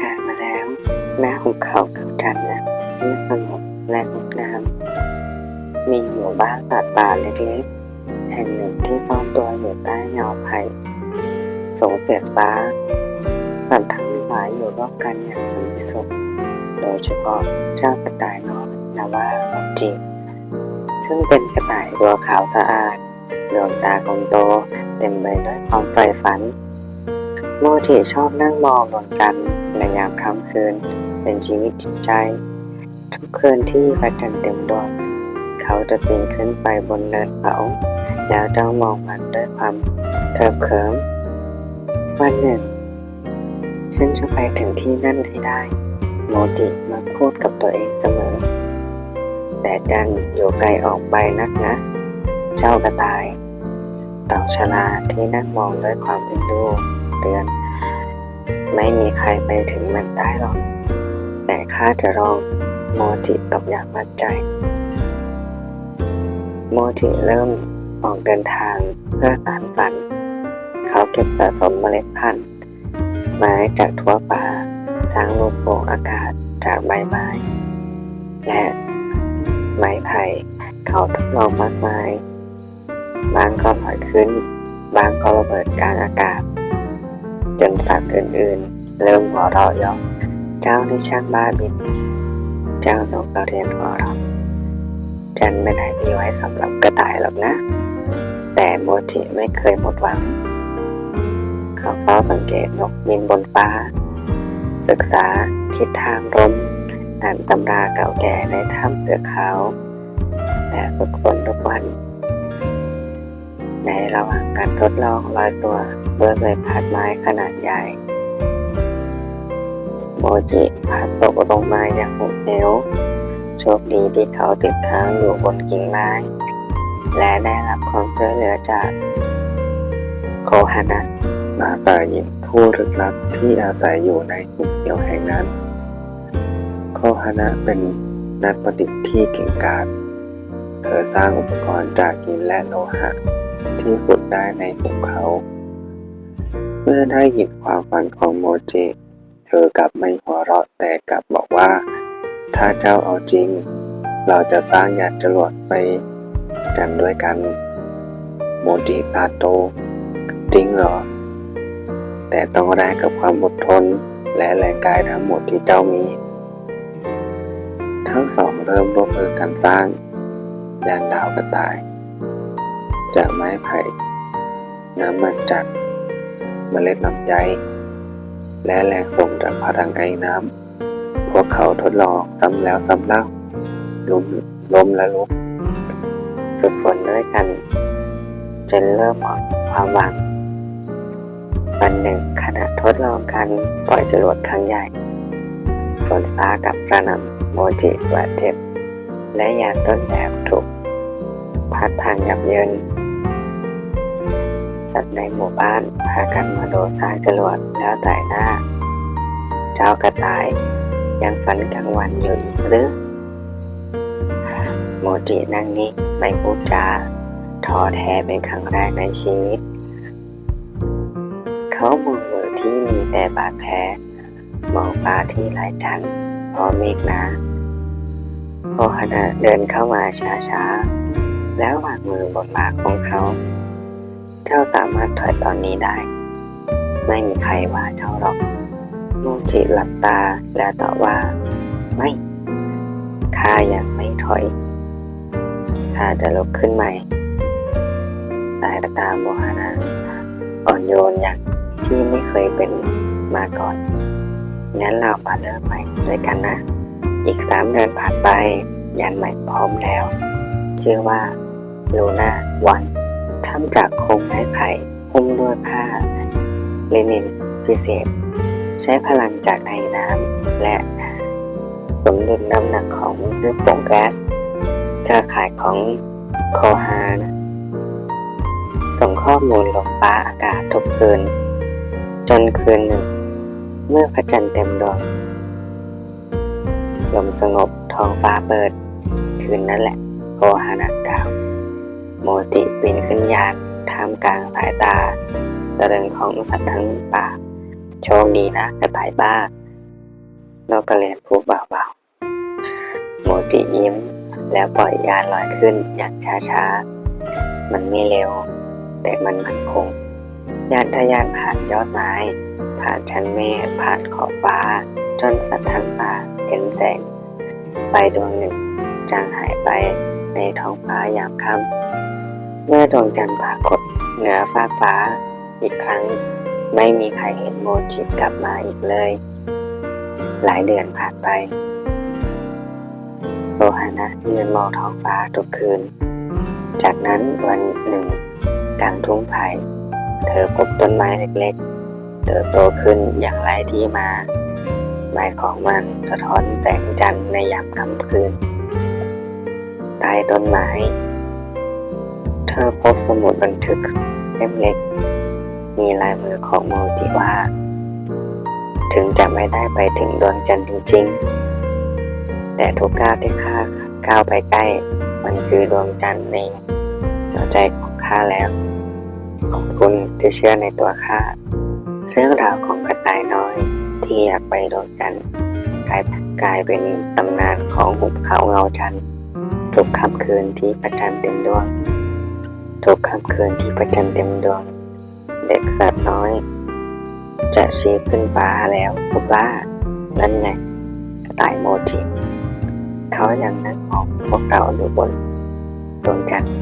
ผ่านมาแล้ว หน้าหุบเขาเขาจันทร์นะที่สงบและงดงาม มีหมู่บ้านสัตว์ป่าเล็กๆ แห่งหนึ่งที่ซ่อนตัวอยู่ใต้เงาไผ่สูงเสียดฟ้าสัตว์ทั้งหลายอยู่ร่วมกันอย่างสันติสุข โดยเฉพาะเจ้ากระต่ายน้อยนาว่าโมจิซึ่งเป็นกระต่ายตัวขาวสะอาดดวงตากลมโตเต็มไปด้วยความใฝ่ฝัน โมจิชอบนั่งมองดวงจันทร์ในยามค่ำคืน เป็นชีวิตจิตใจ ทุกคืนที่พระจันทร์เต็มดวงเขาจะปีนขึ้นไปบนเนินเขาแล้วจ้องมองมันด้วยความเคิบเขิมวันหนึ่ง ฉันจะไปถึงที่นั่นให้ได้ โมจิมักพูดกับตัวเองเสมอ แต่จันอยู่ไกลออกไปนักนะ เจ้ากระต่าย เต่าชลาที่นั่งมองด้วยความเป็นดูเตือน ไม่มีใครไปถึงมันได้หรอก แต่ข้าจะลองโมจิตบอย่างมั่นใจ โมจิเริ่มออกเดินทางเพื่อสานฝัน เขาเก็บสะสมเมล็ดพันธุ์ไม้จากทั่วป่าสร้างลูกโป่งอากาศจากใบไม้ และไม้ไผ่เขาทดลองมากมาย บางก็ลอยขึ้น บางก็ระเบิดกลางอากาศ จนสัตว์อื่นๆ เริ่มหัวเราะยาะเจ้านี่ช่างบ้าบิน เจ้านกกระเรียนหัวเราะจันไม่ได้มีไว้สำหรับกระต่ายหรอกนะ แต่โมจิไม่เคยหมดหวัง เขาเฝ้าสังเกตนกบินบนฟ้า ศึกษาทิศทางลมอ่านตำราเก่าแก่ในถ้ำเสือขาวและฝึกฝนทุกวัน ในระหว่างการทดลองลอยตัวด้วยใบพัดไม้ขนาดใหญ่ โมจิพัดตกลงมาอย่างหุบเหวโชคดีที่เขาติดค้างอยู่บนกิ่งไม้ และได้รับความช่วยเหลือจาก โคฮานะหมาป่าหญิงผู้ลึกลับที่อาศัยอยู่ในหุบเหวแห่งนั้น โคฮานะเป็นนักประดิษฐ์ที่เก่งกาจเธอสร้างอุปกรณ์จากหินและโลหะ ที่ขุดได้ในภูเขา เมื่อได้ยินความฝันของโมจิ เธอกลับไม่หัวเราะแต่กลับบอกว่า ถ้าเจ้าเอาจริง เราจะสร้างยานจรวดไปจันด้วยกัน โมจิตาโต จริงเหรอ แต่ต้องแลกกับความอดทนและแรงกายทั้งหมดที่เจ้ามี ทั้งสองเริ่มร่วมมือกันสร้างยานดาวกระต่าย จากไม้ไผ่ น้ำมันจัดเมล็ดลำไย และแรงส่งจากพลังไอ้น้ำ พวกเขาทดลองซ้ำแล้วซ้ำเล่าล้มล้มและลุก ฝึกฝนด้วยกัน จนเริ่มองเห็นความหวังวันหนึ่งขณะทดลองการปล่อยจรวดครั้งใหญ่ ฝนฟ้ากับกระหน่ำโมจิบาดเจ็บ และยานต้นแบบถูกพัดพังยับเยิน สัตว์ในหมู่บ้านพากันมาโดนสร้างจรวดแล้วแต่หน้า เจ้ากระต่าย ยังฝันกลางวันอยู่อีกหรือโมจินั่งนิ่งไม่พูดจาท้อแท้เป็นครั้งแรกในชีวิต เขามองมือที่มีแต่บาดแผลมองฟ้าที่ไร้จันทร์พราะเมฆหนาโอฮานะเดินเข้ามาช้าๆ แล้ววางมือบนบ่าของเขา เจ้าสามารถถอยตอนนี้ได้ ไม่มีใครว่าเจ้าหรอกโมจิหลับตาแล้วตอบว่า ไม่ข้ายังไม่ถอยข้าจะลุกขึ้นใหม่ สายตาโมฮานะอ่อนโยนอย่างที่ไม่เคยเป็นมาก่อนงั้นเรามาเริ่มใหม่ด้วยกันนะ อีกสามเดือนผ่านไป ยันใหม่พร้อมแล้ว ชื่อว่าลูน่าวัน ทำจากโครงไม้ไผ่หุ้มด้วยผ้าลินินพิเศษ ใช้พลังจากไอน้ำและสมดุลน้ำหนักของลูกโป่งแก๊สเครือข่ายของโคฮานะส่งข้อมูลลงฟ้าอากาศทุกคืน จนคืนหนึ่ง เมื่อพระจันทร์เต็มดวงลมสงบท้องฟ้าเปิด คืนนั้นแหละโคฮานะกล่าว โมจิปีนขึ้นยานท่ามกลางสายตา ตะลึงของสัตว์ทั้งป่า โชคดีนะกระต่ายบ้าโลกะเลนพูดเบาๆโมจิยิ้ม แล้วปล่อยยานลอยขึ้นอย่างช้าๆ มันไม่เร็ว แต่มันมั่นคง ยานทะยานผ่านยอดไม้ ผ่านชั้นเมฆผ่านขอบฟ้า จนสัตว์ทางป่าเห็นแสง ไฟดวงหนึ่งจางหายไปในท้องฟ้ายามค่ำ เมื่อดวงจันทร์ปรากฏเหนือฟ้ากฟ้าอีกครั้ง ไม่มีใครเห็นโมจิกลับมาอีกเลย หลายเดือนผ่านไปโลหานะยืนมองท้องฟ้าทุกคืน จากนั้นวันหนึ่งกลางทุ่งไผ่เธอพบต้นไม้เล็กๆ เติบโตขึ้นอย่างไร้ที่มาใบของมันสะท้อนแสงจันทร์ในยามค่ำคืน ใต้ต้นไม้ ธอพบสมุดบันทึกเล่มเล็ก มีลายมือของโมจิว่า ถึงจะไม่ได้ไปถึงดวงจันทร์จริง ๆ แต่ทุกก้าวที่ข้าก้าวไปใกล้ มันคือดวงจันทร์ในหัวใจของข้าแล้วขอบคุณที่เชื่อในตัวข้าเรื่องราวของกระต่ายน้อย ที่อยากไปดวงจันทร์กลายกลายเป็นตำนานของหุบเขาเงาจันทร์ทุกค่ำคืนที่พระจันเต็มดวง ทุกค่ำคืนที่พระจันทร์เต็มดวง เด็กสัตว์น้อย จะชี้ขึ้นฟ้าแล้วพบว่านั่นไงกระต่ายโมจิเขายังนั่งมองพวกเราอยู่บนดวงจันทร์